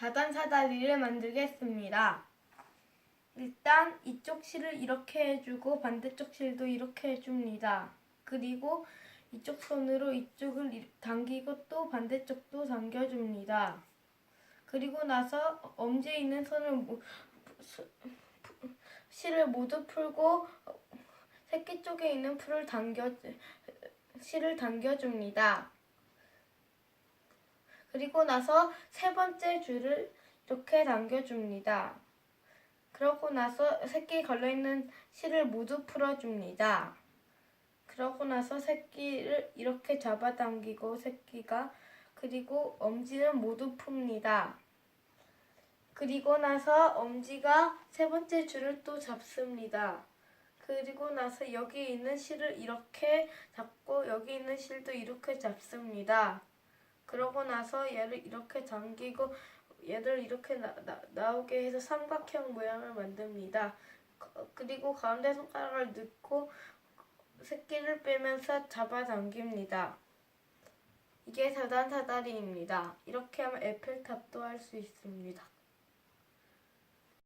4단 사다리를 만들겠습니다. 일단 이쪽 실을 이렇게 해주고 반대쪽 실도 이렇게 해줍니다. 그리고 이쪽 손으로 이쪽을 이- 당기고 또 반대쪽도 당겨줍니다. 그리고 나서 엄지에 있는 손을 실을 모두 풀고 새끼 쪽에 있는 풀을 당겨 실을 당겨줍니다. 그리고 나서 세 번째 줄을 이렇게 당겨줍니다. 그러고 나서 새끼 걸려있는 실을 모두 풀어줍니다. 그러고 나서 새끼를 이렇게 잡아당기고 새끼가 그리고 엄지는 모두 풉니다. 그리고 나서 엄지가 세 번째 줄을 또 잡습니다. 그리고 나서 여기 있는 실을 이렇게 잡고 여기 있는 실도 이렇게 잡습니다. 그러고 나서 얘를 이렇게 당기고 얘를 이렇게 나, 나, 나오게 해서 삼각형 모양을 만듭니다. 그- 그리고 가운데 손가락을 넣고 새끼를 빼면서 잡아당깁니다. 이게 사단 사다리입니다. 이렇게 하면 에펠탑도 할 수 있습니다.